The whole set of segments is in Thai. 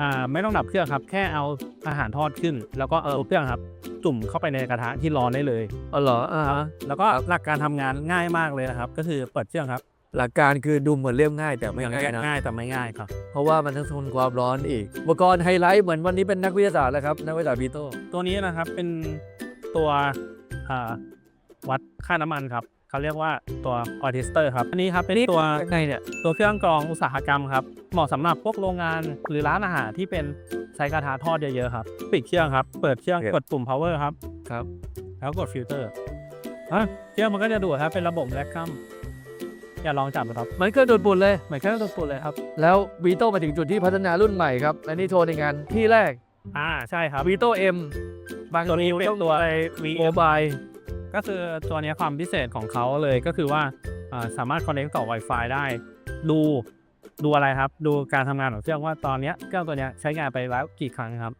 อ่าไม่ต้องดับเครื่องครับ แค่เอาอาหารทอดขึ้น แล้วก็เอาเครื่องครับ จุ่มเข้าไปในกระทะที่ร้อนได้เลยอ๋อเหรออ่าฮะแล้วก็หลักการทำงานง่ายมากเลยนะครับ ก็คือเปิดเครื่องครับหลักการคือดูเหมือนเรียบง่ายแต่ไม่ง่ายนะง่ายแต่ไม่ง่ายครับ เพราะว่ามันต้องทนความร้อนอีก อุปกรณ์ไฮไลท์เหมือนวันนี้เป็นนักวิทยาศาสตร์แล้วครับ นักวิทยาศาสตร์พีโตตัวนี้นะครับเป็นตัวอ่าวัดค่าน้ำมันครับ เขาเรียกว่าตัวออทิสเตอร์ครับอันนี้ครับเป็นตัวยังไงเนี่ยตัวเครื่องกรองอุตสาหกรรมครับเหมาะสำหรับพวกโรงงานหรือร้านอาหารที่เป็นใช้กระทะทอดเยอะๆครับปิดเครื่องครับเปิดเครื่องโอเคกดปุ่ม power ครับครับ แล้วกดฟิลเตอร์อะเครื่องมันก็จะดูดครับเป็นระบบแลคคัมอย่าลองจับนะครับมันก็โดดปุ่นเลยเหมือนเครื่องตัวปุ่นเลยครับแล้ววีโตมาถึงจุดที่พัฒนารุ่นใหม่ครับและนี่โชว์ในงานที่แรกอ่าใช่ครับวีโตเอ็มบางตัวนี้เป็นตัว V โมบาย ก็คือตัวนี้ความพิเศษของเขาเลยก็คือว่าสามารถ connect ต่อ Wi-Fi ได้ ดูดูอะไรครับ ดูการทำงานของเครื่องว่าตอนนี้เครื่องตัวนี้ใช้งานไปแล้วกี่ครั้งครับ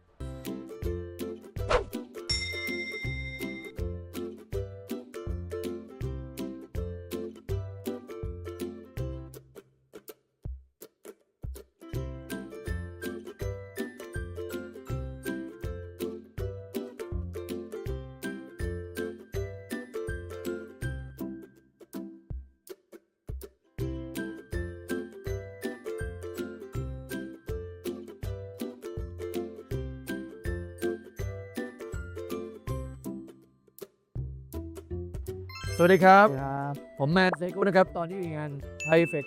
สวัสดีครับ ครับผมแมนเซกุนะครับ ตอนนี้มีงานไ i เฟก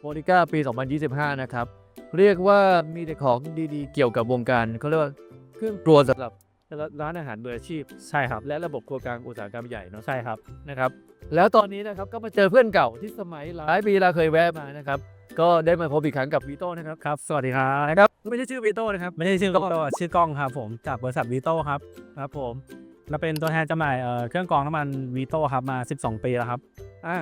โ o ลิก้าปี 2025 นะครับ เรียกว่ามีแต่ของดีๆ เกี่ยวกับวงการเขาเรียกว่าเครื่องครัวสำหรับร้านอาหารมืออาชีพ ใช่ครับและระบบครัวกลางอุตสาหกรรมใหญ่เนาะใช่ครับนะครับ แล้วตอนนี้นะครับก็มาเจอเพื่อนเก่าที่สมัยหลายปีเราเคยแวะมานะครับ ก็ได้มาพบอีกครั้งกับวีโต้นะครับครับ สวัสดีครับนะครับไม่ใช่ชื่อวีโต้นะครับ ไม่ใช่ชื่อกล้องชื่อกล้องครับผมจากบริษัทวีโต้ครับครับผม เราเป็นตัวแทนจำหน่ายเอ่อเครื่องกรองน้ำมันวีโต้ครับมา 12 ปีแล้วครับอ่า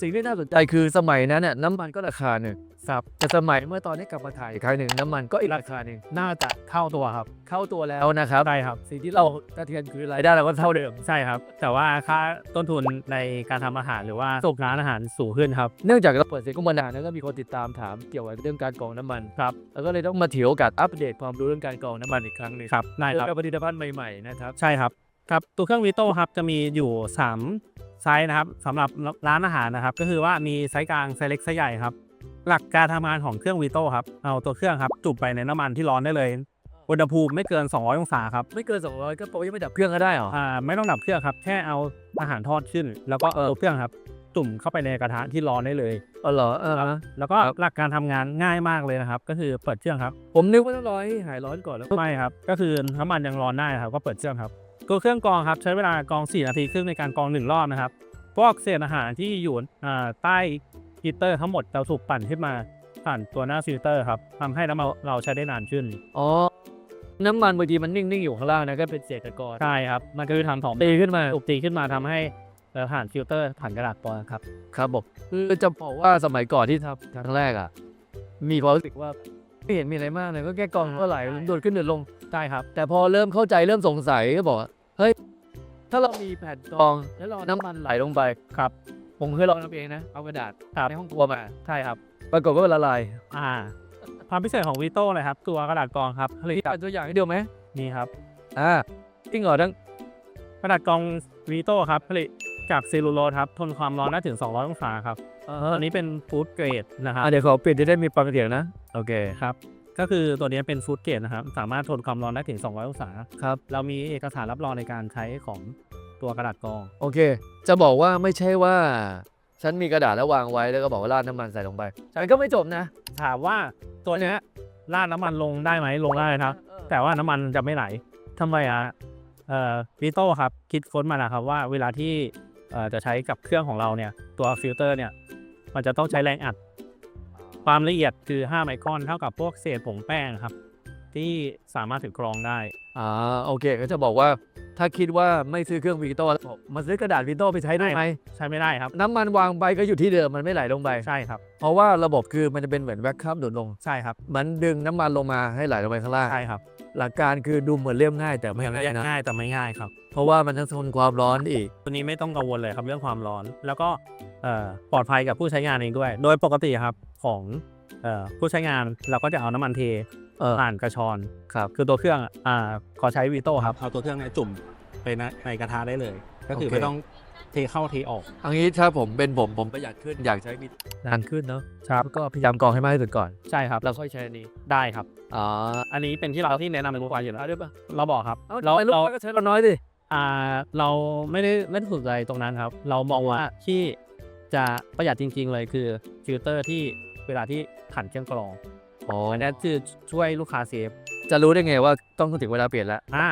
สิ่งที่น่าสนใจคือสมัยนั้นน่ะน้ำมันก็ราคาหนึ่งครับแต่สมัยเมื่อตอนนี้กลับมาถ่ายอีกครั้งหนึ่งน้ำมันก็อีกราคาหนึ่งน่าจะเข้าตัวครับ เข้าตัวแล้วนะครับใช่ครับ สิ่งที่เรากระเทือนคือรายได้เราก็เท่าเดิมใช่ครับ แต่ว่าค่าต้นทุนในการทำอาหารหรือว่าสูบร้านอาหารสูงขึ้นครับเนื่องจากเราเปิดเสียงกุมานานแล้วก็มีคนติดตามถามเกี่ยวกับเรื่องการกรองน้ำมันครับแล้วก็เลยต้องมาถือโอกาสอัปเดตความรู้เรื่องการกรองน้ำมันอีกครั้งหนึ่งครับได้ครับกับผลิตภัณฑ์ใหม่ๆนะครับใช่ครับ ครับตัวเครื่องวีโต้ครับจะมีอยู่ 3 ไซส์นะครับสำหรับร้านอาหารนะครับ ก็คือว่ามีไซส์กลางไซส์เล็กไซส์ใหญ่ครับ หลักการทำงานของเครื่องวีโต้ครับเอาตัวเครื่องครับจุ่มไปในน้ำมันที่ร้อนได้เลยอุณหภูมิไม่เกิน 200 องศาครับไม่เกิน 200 ก็ปกติไม่ดับเครื่องก็ได้เหรออ่าไม่ต้องดับเครื่องครับแค่เอาอาหารทอดขึ้น แล้วก็เอาเครื่องครับจุ่มเข้าไปในกระทะที่ร้อนได้เลยอ๋อเหรอเออแล้วก็ครับหลักการทำงานง่ายมากเลยนะครับ ก็คือเปิดเครื่องครับ ผมนึกว่าต้องรอให้หายร้อนก่อนแล้วไม่ครับ ก็คือน้ำมันยังร้อนได้ครับก็เปิดเครื่องครับ ตัวเครื่องกรองครับใช้เวลากรอง 4 นาทีครึ่งในการกรอง 1 รอบนะครับ พวกเศษอาหารที่อยู่อ่าใต้ฮีตเตอร์ทั้งหมดจะถูกปั่นขึ้นมาผ่านตัวหน้าฟิลเตอร์ครับทำให้น้ำมันเราใช้ได้นานขึ้น อ๋อ น้ำมันบางทีมันนิ่งๆอยู่ข้างล่างนะก็เป็นเศษตะกอนใช่ครับ มันคือทำของตีขึ้นมาถูกตีขึ้นมาทำให้เอ่อผ่านฟิลเตอร์ผ่านกระดาษปอนครับ ครับผมคือจะบอกว่าสมัยก่อนที่ทำครั้งแรกอะ มีความรู้สึกว่าไม่เห็นมีอะไรมากเลยก็แค่กรองก็ไหลโดดขึ้นเดือดลงใช่ครับ แต่พอเริ่มเข้าใจเริ่มสงสัยก็บอกว่า เฮ้ย ถ้าเรามีแผ่นกรอง แล้วเราเอาน้ำมันไหลลงไปครับ ผมเคยลองทำเองนะ เอากระดาษครับในห้องครัวมา ใช่ครับ ปรากฏว่ามันละลายอ่า ความพิเศษของวีโต้เลยครับ ตัวกระดาษกรองครับผลิตมีจากตัวอย่างให้ดูไหมนี่ครับ อ่าจริงเหรอทั้งกระดาษกรองวีโต้ครับผลิตจากเซลลูโลสครับ ทนความร้อนได้ถึง 200 องศาครับเอตัวนี้เป็นฟู้ดเกรดนะครับอ่าเดี๋ยวขอเปลี่ยนจะได้มีความเสียงนะ โอเคครับ ก็คือตัวนี้เป็นฟู้ดเกรดนะครับ สามารถทนความร้อนได้ถึง 200 องศาครับ เรามีเอกสารรับรองในการใช้ของตัวกระดาษกรอง โอเค จะบอกว่าไม่ใช่ว่า ฉันมีกระดาษแล้ววางไว้แล้วก็บอกว่าราดน้ำมันใส่ลงไป ฉันก็ไม่จบนะ ถามว่าตัวเนี้ยราดน้ำมันลงได้ไหมลงได้นะครับแต่ว่าน้ำมันจะไม่ไหลทำไมอะเอ่อวิโต้ครับคิดค้นมานะครับว่าเวลาที่เอ่อจะใช้กับเครื่องของเราเนี่ยตัวฟิลเตอร์เนี่ยมันจะต้องใช้แรงอัด ความละเอียดคือ 5 ไมครอนเท่ากับพวกเศษผงแป้งครับ ที่สามารถถือกรองได้ อ่าโอเคก็จะบอกว่า ถ้าคิดว่าไม่ซื้อเครื่องวีโต้แล้วบอกมาซื้อกระดาษวีโต้ไปใช้ได้ไหมใช้ไม่ได้ครับ น้ำมันวางไปก็อยู่ที่เดิมมันไม่ไหลลงไปใช่ครับ เพราะว่าระบบคือมันจะเป็นเหมือนแวคคัมดูดลงใช่ครับมันดึงน้ำมันลงมาให้ไหลลงไปข้างล่างใช่ครับ หลักการคือดูเหมือนเรียบง่าย แต่ไม่ง่ายนะง่ายแต่ไม่ง่ายครับ เพราะว่ามันต้องทนความร้อนอีก ตัวนี้ไม่ต้องกังวลเลยครับเรื่องความร้อน แล้วก็เอ่อปลอดภัยกับผู้ใช้งานเองด้วย โดยปกติครับของเอ่อผู้ใช้งานเราก็จะเอาน้ำมันเท เออผ่านกระชอนครับ คือตัวเครื่องอ่าขอใช้วีโต้ครับเอาตัวเครื่องเนี้จุ่มไปในในกระทะได้เลย ก็คือโอเค ไม่ต้องเทเข้าเทออกเอันนี้ถ้าผมเป็นผมผมประหยัดขึ้นอยากใช้มีนานขึ้นเนาะครับแล้วก็พยายามกรองให้มากที่สุดก่อน ใช่ครับ แล้วค่อยใช้อันนี้ได้ครับ อ๋ออันนี้เป็นที่เราที่แนะนำเป็นลูกค้าอยู่แล้วเอาด้วยปะเราบอกครับเอาเราทำไมลูกเราค้าก็ใช้เราน้อยดิอ่าเราไม่ได้ไม่ได้สนใจตรงนั้นครับ เรามองว่าที่จะประหยัดจริง ๆ เลยคือฟิลเตอร์ที่เวลาที่ขันเครื่องกรอง อ๋ออันนี้คือช่วยลูกค้าเซฟ จะรู้ได้ไงว่าต้องถึงเวลาเปลี่ยนแล้ว อ่า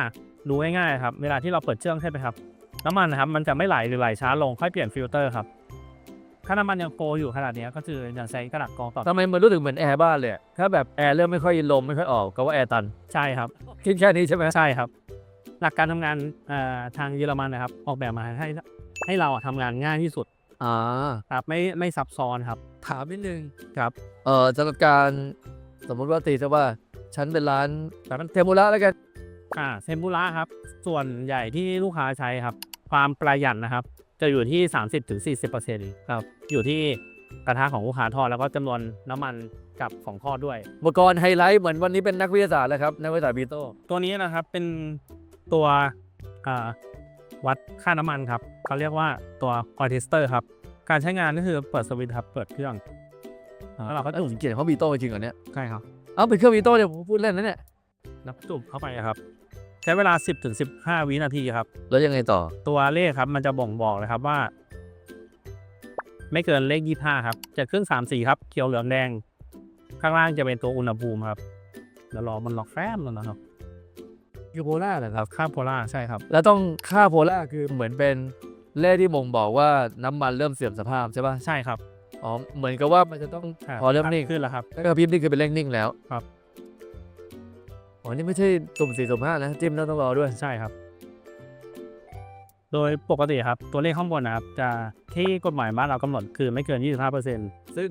ดูง่ายๆครับ เวลาที่เราเปิดเครื่องใช่ไหมครับ น้ำมันนะครับ มันจะไม่ไหลหรือไหลช้าลง ค่อยเปลี่ยนฟิลเตอร์ครับ ถ้าน้ำมันยังโฟอยู่ขนาดเนี้ยก็คือยังใช้กระดาษกรองต่อทำไมมันรู้สึกเหมือนแอร์บ้านเลยอะถ้าแบบแอร์เริ่มไม่ค่อยลมไม่ค่อยออกก็ว่าแอร์ตัน ใช่ครับ คิดแค่นี้ใช่ไหมใช่ครับ หลักการทำงานเอ่อทางเยอรมันนะครับ ออกแบบมาให้ให้เราอะทำงานง่ายที่สุดอ่าครับไม่ไม่ซับซ้อนครับ ถามนิดนึงครับ เอ่อสำหรับการ สมมุติว่าตีซะว่าฉันเป็นร้านแต่มันเทมปุระแล้วกัน อ่าเซมบุระครับ ส่วนใหญ่ที่ลูกค้าใช้ครับ ความประหยัดนะครับ จะอยู่ที่ 30-40%ครับ อยู่ที่กระทะของลูกค้าทอดแล้วก็จำนวนน้ำมันกับของทอดด้วย อุปกรณ์ไฮไลท์เหมือนวันนี้เป็นนักวิทยาศาสตร์แล้วครับนักวิทยาศาสตร์บีโต้ตัวนี้นะครับเป็นตัวอ่าวัดค่าน้ำมันครับเขาเรียกว่าตัวออทิสเตอร์ครับ การใช้งานก็คือเปิดสวิตช์ครับ เปิดเครื่อง แล้วเราก็เอ้ยผมเกลียดเขาบีโต้จริงเหรอเนี่ยใช่ครับเอ้าเป็นเครื่องบีโต้เนี่ยผมพูดเล่นนะเนี่ยนับจุ่มเข้าไปครับ ใช้เวลา 10-15ถึง15 วินาทีครับ แล้วยังไงต่อตัวเลขครับ มันจะบ่งบอกเลยครับว่า ไม่เกินเลข25ครับจะขึ้น3สีครับเขียวเหลืองแดง ข้างล่างจะเป็นตัวอุณหภูมิครับเดี๋ยวรอมันล็อกแฟมแล้วนะครับยูโพล่าเหรอครับ ค่าโพล่าใช่ครับ แล้วต้องค่าโพล่าคือเหมือนเป็นเลขที่บ่งบอกว่าน้ำมันเริ่มเสื่อมสภาพใช่ป่ะใช่ครับ อ๋อเหมือนกับว่ามันจะต้องครับพอเริ่มนิ่งขึ้นแล้วครับ ถ้ากระพริบนี่คือเป็นเลขนิ่งแล้วครับ อ๋อนี่ไม่ใช่สุ่มสี่สุ่มห้านะจิ้มแล้วต้องรอด้วย ใช่ครับ โดยปกติครับ ตัวเลขข้างบนนะครับ จะที่กฎหมายบ้านเรากำหนดคือไม่เกิน 25%ซึ่ง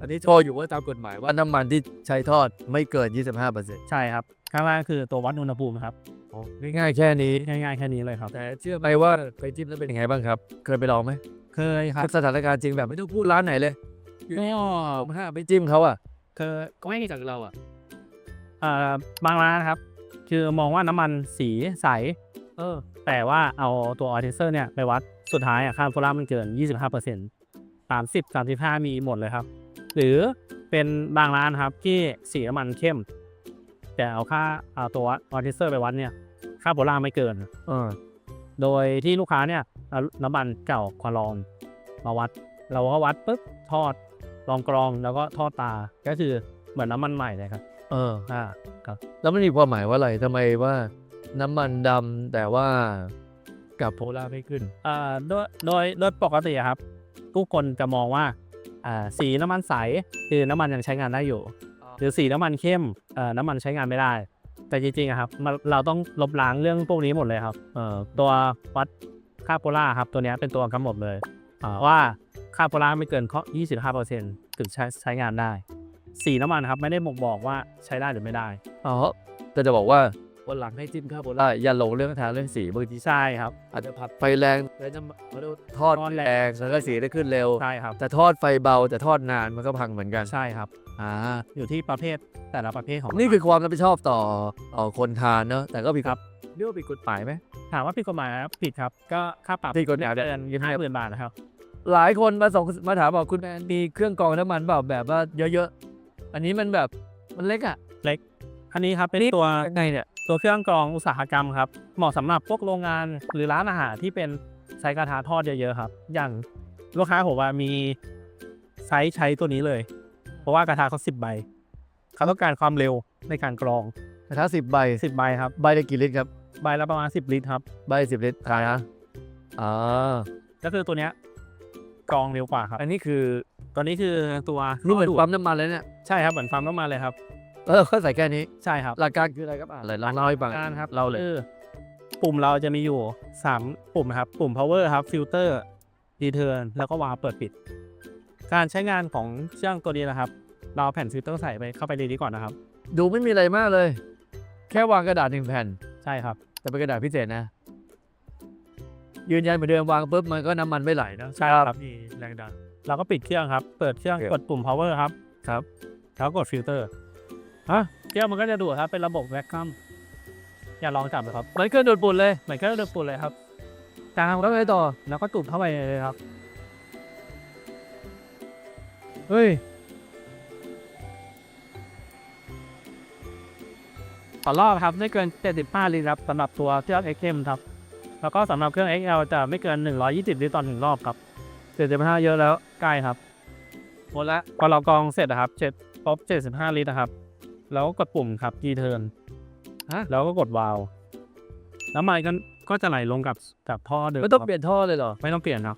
อันนี้โชว์อยู่ว่าตามกฎหมายว่าน้ำมันที่ใช้ทอดไม่เกิน 25%ใช่ครับ ข้างล่างคือตัววัดอุณหภูมิครับอ๋อง่ายๆแค่นี้ ง่ายๆแค่นี้เลยครับ แต่เชื่อไหมว่าไปจิ้มแล้วเป็นยังไงบ้างครับ เคยไปลองไหม เคยครับสถานการณ์จริงแบบไม่ต้องพูดร้านไหนเลยไม่ออกผมห้าไปจิ้มเขาอะเคยก็ไม่จากเราอะอ่าบางร้านนะครับ คือมองว่าน้ำมันสีใส เออ แต่ว่าเอาตัวออเทเซอร์เนี่ยไปวัดสุดท้ายอะค่าโพล่ามันเกิน 25% 30 35 มีหมดเลยครับ หรือเป็นบางร้านครับที่สีน้ำมันเข้ม แต่เอาค่าเอาตัวออเทเซอร์ไปวัดเนี่ย ค่าโพล่าไม่เกิน เออ โดยที่ลูกค้าเนี่ย เอาน้ำมันเก่าควาลองมาวัด เราก็วัดปุ๊บทอดลองกรองแล้วก็ทอดตาก็คือเหมือนน้ำมันใหม่เลยครับ เออ อ่าแล้วมันมีความหมายว่าอะไรทำไมว่าน้ำมันดำแต่ว่ากับโพล่าไม่ขึ้น อ่าโดยโดยโดยปกติอะครับ ทุกคนจะมองว่าอ่าสีน้ำมันใสคือน้ำมันยังใช้งานได้อยู่อ๋อหรือสีน้ำมันเข้มเอ่อน้ำมันใช้งานไม่ได้ แต่จริงๆอะครับมันเราต้องลบล้างเรื่องพวกนี้หมดเลยครับเอ่อตัววัด ค่าโพล่าครับตัวเนี้ยเป็นตัวกำหนดเลยอ่าว่าค่าโพล่าไม่เกินข้อ25%ถึงใช้ใช้งานได้ สีน้ำมันครับไม่ได้บ่งบอกว่าใช้ได้หรือไม่ได้อ๋อแต่จะบอกว่าวันหลังให้จิ้มข้าวโพล่าอย่าหลงเรื่องทางเรื่องสีบางทีใช่ครับ อาจจะผัดไฟแรงแล้วจะเขาเรียกว่าทอดทอดแรแรงงแล้วก็สีได้ขึ้นเร็วใช่ครับแต่ทอดไฟเบาแต่ทอดนานมันก็พังเหมือนกันใช่ครับอ่าอยู่ที่ประเภทแต่ละประเภทของ นี่คือความรับผิดชอบต่อต่อคนทานเนอะแต่ก็ผิดครับ เรียกว่าผิดกฎหมายไหมถามว่าผิดกฎหมายไหมครับผิดครับ ก็ค่าปรับผิดกฎหมายเดือนยี่ห้าหมื่นบาทนะครับ หลายคนมาส่งมาถามบอกคุณแมนมีเครื่องกรองน้ำมันเปล่าแบบว่าเยอะๆ อันนี้มันแบบมันเล็กอะอันนี้ครับเป็นตัวยังไงเนี่ยตัวเครื่องกรองอุตสาหกรรมครับ เหมาะสำหรับพวกโรงงานหรือร้านอาหารที่เป็นใช้กระทะทอดเยอะๆครับ อย่างลูกค้าผมว่ามีไซส์ใช้ตัวนี้เลย เพราะว่ากระทะเขาสิบใบเขาต้องการความเร็วในการกรองกระทะสิบใบสิบใบครับ ใบละกี่ลิตรครับ ใบละประมาณสิบลิตรครับ ใบสิบลิตรทายนะอ่าก็คือตัวเนี้ยกรองเร็วกว่าครับ อันนี้คือตัวนี้คือตัวนี่เหมือนดูดปั๊มน้ำมันเลยเนี่ยใช่ครับเหมือนฟาร์มน้ำมันเลยครับ เออเขาใส่แค่นี้ใช่ครับหลักการคืออะไรครับอ่านเลยลองเล่าให้ฟังการครับเล่าเลยคือปุ่มเราจะมีอยู่3ปุ่มนะครับ ปุ่ม power ครับ filter return แล้วก็วาล์วเปิดปิด การใช้งานของเครื่องตัวนี้นะครับ เราเอาแผ่นฟิลเตอร์ใส่ไปเข้าไปในนี้ก่อนนะครับ ดูไม่มีอะไรมากเลย แค่วางกระดาษหนึ่งแผ่น ใช่ครับ แต่เป็นกระดาษพิเศษนะ ยืนยันเหมือนเดิมวางปุ๊บมันก็น้ำมันไม่ไหลนะใช่ครับมีแรงดันเราก็ปิดเครื่องครับ เปิดเครื่องโอเคกดปุ่ม power ครับ ครับ แล้วกดฟิลเตอร์ฮะเครื่องมันก็จะดูดครับ เป็นระบบแวคคัมอย่าลองจับเลยครับเหมือนเครื่องดูดฝุ่นเลยเหมือนเครื่องดูดฝุ่นเลยครับกลางแล้วไงต่อแล้วก็จุ่มเข้าไปเลยครับ เฮ้ย ต่อรอบครับไม่เกิน 75 ลิตรครับสำหรับตัวเครื่อง XM ครับ แล้วก็สำหรับเครื่อง XL จะไม่เกิน 120 ลิตรต่อหนึ่งรอบครับ75 เยอะแล้วใกล้ครับหมดละพอเรากรองเสร็จนะครับเจ็ดครบ75 ลิตรนะครับ แล้วก็กดปุ่มครับ G turn ฮะแล้วก็กดวาล์วน้ำมันก็ก็จะไหลลงกับกับท่อเดิมไม่ต้องครับเปลี่ยนท่อเลยเหรอ ไม่ต้องเปลี่ยนครับ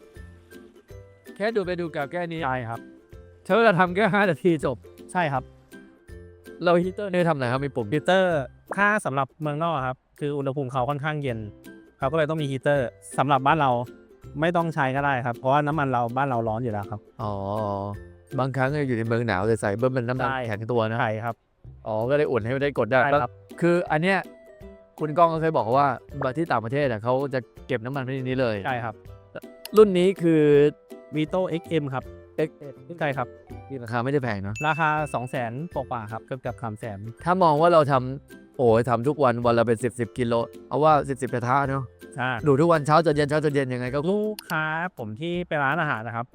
แค่ดูไปดูกับแค่นี้ใช่ครับใช้เวลาทำแค่5นาทีจบ ใช่ครับ เราฮีเตอร์นี่ทำไหนครับ มีปุ่มฮีเตอร์ ถ้าสำหรับเมืองนอกครับ คืออุณหภูมิเขาค่อนข้างเย็นเขาก็เลยต้องมีฮีเตอร์สำหรับบ้านเราไม่ต้องใช้ก็ได้ครับ เพราะว่าน้ำมันเราบ้านเราร้อนอยู่แล้วครับ อ๋อ บางครั้งอยู่ในเมืองหนาวแต่ใส่เบิ้มเป็นน้ำมันใช่แข็งตัวนะใช่ครับ อ๋อ ก็เลยอุ่นให้ได้กดได้ใช่แล้วครับ คืออันเนี้ยคุณก้องก็เคยบอกว่ามาที่ต่างประเทศอะเขาจะเก็บน้ำมันไว้ในนี้เลย ใช่ครับ รุ่นนี้คือ Vito XM ครับ X ใช่ครับมีราคาไม่ได้แพงเนาะ ราคา 2 0 0 0 0 0กว่าๆครับ เกือบกับสามแสนถ้ามองว่าเราทำ โอ้ยทำทุกวันวันละเป็น10 10กิโล เอาว่า10 10กระทะเนาะอ่าดูทุกวันเช้าจนเย็นเช้าจนเย็นยังไงก็ลูกค้าผมที่ไปร้านอาหารนะครับ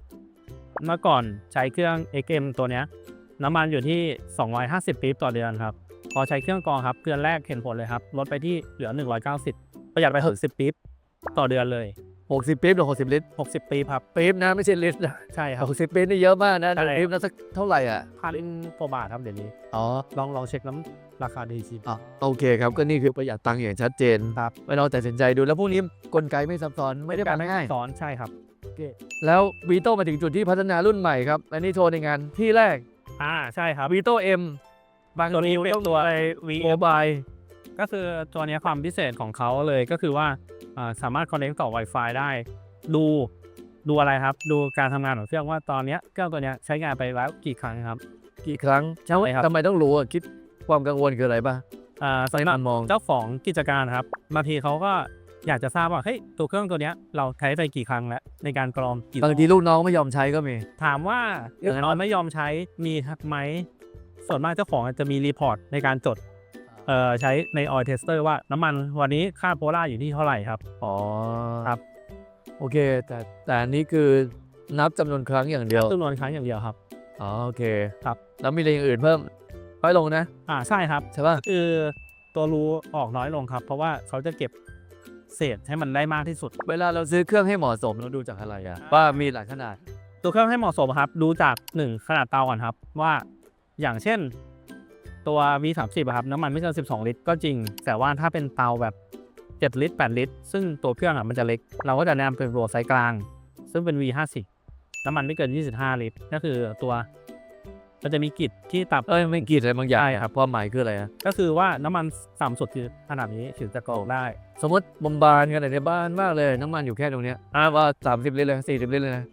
เมื่อก่อนใช้เครื่อง XM ตัวเนี้ย น้ำมันอยู่ที่ 250 ปี๊บต่อเดือนครับ พอใช้เครื่องกรองครับเดือนแรกเห็นผลเลยครับลดไปที่เหลือ 190 ประหยัดไป 60ปี๊บต่อเดือนเลย60ปี๊บหรือ60ลิตร60 ปี๊บครับ ปี๊บนะไม่ใช่ลิตรนะใช่ครับ60ปี๊บนี่เยอะมากนะใช่ ปี๊บนะสักเท่าไหร่อะพันกว่าบาทครับเดี๋ยวนี้ อ๋อลองลองเช็คน้ำ ราคาดีสิอ๋อโอเคครับ ก็นี่คือประหยัดตังค์อย่างชัดเจนครับไม่ลองตัดสินใจดูแล้วพวกนี้กลไกไม่ซับซ้อนไม่ได้การง่ายสอนใช่ครับแล้ววีโต้มาถึงจุดที่พัฒนารุ่นใหม่ครับและนี่โชว์ในงานที่แรกอ่าใช่ครับวีโต้เอ็มบางตัวนี้เป็นตัว V โมบายก็คือตัวเนี้ยความพิเศษของเขาเลยก็คือว่าอ่าสามารถ connect ต่อ Wi-Fi ได้ ดูดูอะไรครับ ดูการทำงานของเครื่องว่าตอนเนี้ยเครื่องตัวเนี้ยใช้งานไปแล้วกี่ครั้งครับ กี่ครั้งใช่ครับทำไมต้องรู้อะคิด ความกังวลคืออะไรป่ะอ่าสำหรับมันมองเจ้าของกิจการครับบางทีเขาก็อยากจะทราบว่าเฮ้ยตัวเครื่องตัวเนี้ยเราใช้ไปกี่ครั้งแล้วในการกรองกี่บางทีลูกน้องไม่ยอมใช้ก็มีถามว่าอย่างน้อยไม่ยอมใช้มีไหมส่วนมากเจ้าของจะมีรีพอร์ตในการจดเอ่อใช้ใน oil tester ว่าน้ำมันวันนี้ค่าโพล่าอยู่ที่เท่าไหร่ครับ อ๋อครับ โอเค แต่แต่อันนี้คือนับจำนวนครั้งอย่างเดียวจำนวนครั้งอย่างเดียวครับอ๋อโอเคครับ แล้วมีอะไรอย่างอื่นเพิ่ม น้อยลงนะ อ่าใช่ครับใช่ป่ะคือตัวรูออกน้อยลงครับ เพราะว่าเขาจะเก็บเศษให้มันได้มากที่สุด เวลาเราซื้อเครื่องให้เหมาะสมเราดูจากอะไรอะว่ามีหลายขนาด ตัวเครื่องให้เหมาะสมครับ ดูจากหนึ่งขนาดเตาก่อนครับ ว่าอย่างเช่นตัว V30 อะครับน้ำมันไม่เกิน 12 ลิตรก็จริง แต่ว่าถ้าเป็นเตาแบบ 7 ลิตร 8 ลิตร ซึ่งตัวเครื่องอะมันจะเล็ก เราก็จะแนะนำเป็นตัวไซส์กลาง ซึ่งเป็น V50 น้ำมันไม่เกิน 25 ลิตรก็คือตัว มันจะมีกิจที่ต่ำเอ้ยไม่กรีดอะไรบางอย่างใช่ครับความหมายคืออะไรอะก็คือว่าน้ำมันต่ำสุดคือขนาดนี้ถึงจะกรองได้ สมมติบมบานกันในบ้านมากเลยน้ำมันอยู่แค่ตรงเนี้ยอ่าว่า30ลิตรเลย40ลิตรเลยนะ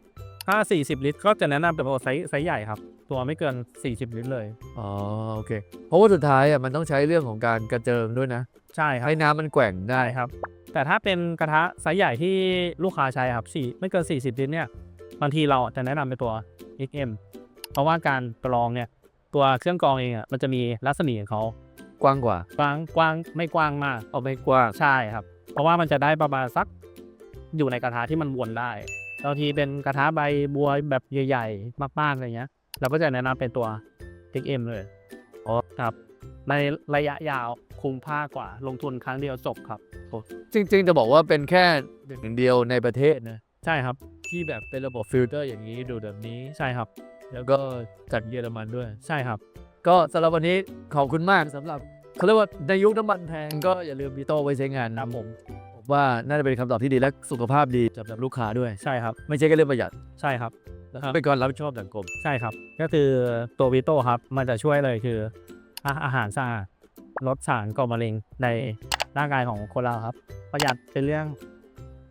ถ้า40ลิตรก็จะแนะนำเป็นตัวไซส์ไซส์ใหญ่ครับ ตัวไม่เกิน 40 ลิตรเลย อ๋อโอเค เพราะว่าสุดท้ายอะมันต้องใช้เรื่องของการกระเจิงด้วยนะใช่ครับให้น้ำมันแกว่งได้ ได้ครับ แต่ถ้าเป็นกระทะไซส์ใหญ่ที่ลูกค้าใช้ครับสี่ไม่เกิน 40 ลิตรเนี่ยบางทีเราจะแนะนำเป็นตัว XM เพ ราะว่าการกรองเนี่ยตัวเครื่องกรองเองอะมันจะมีรัศมีของเขากว้างกว่า กว้างกว้างไม่กว้างมากเอาไม่กว้างใช่ครับ เพราะว่ามันจะได้ประมาณสักอยู่ในกระทะที่มันวนได้บางทีเป็นกระทะใบบัวแบบใหญ่ๆมากๆอะไรเงี้ย เราก็จะแนะนำเป็นตัว XM เลยอ๋อครับ ในระยะยาวคุ้มค่ากว่าลงทุนครั้งเดียวจบครับจริง ๆ จะบอกว่าเป็นแค่หนึ่งเดียวในประเทศนะใช่ครับที่แบบเป็นระบบฟิลเตอร์อย่างนี้ดูแบบนี้ใช่ครับ แล้วก็จากเยอรมันด้วย ใช่ครับ ก็สำหรับวันนี้ขอบคุณมากสำหรับเขาเรียกว่าในยุคน้ำมันแพงก็อย่าลืมบีโต้ไว้ใช้งานนะผมผมว่าน่าจะเป็นคำตอบที่ดีและสุขภาพดีสำหรับลูกค้าด้วยใช่ครับ ไม่ใช่แค่เรื่องประหยัดใช่ครับและครับเป็นการรับผิดชอบสังคมใช่ครับ ก็คือตัววิโต้ครับมันจะช่วยเลยคืออาอาหารสะอาดลดสารก่อมะเร็งในร่างกายของคนเราครับ ประหยัดเป็นเรื่อง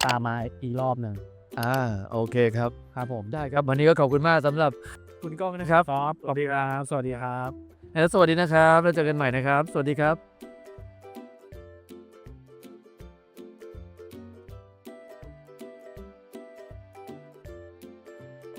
ตามมาอีกรอบหนึ่งอ่าโอเคครับ ครับผมได้ครับวันนี้ก็ขอบคุณมากสำหรับ คุณก้องนะครับครับสวัสดีครับ สวัสดีครับและสวัสดีนะครับ แล้วเจอกันใหม่นะครับ สวัสดีครับ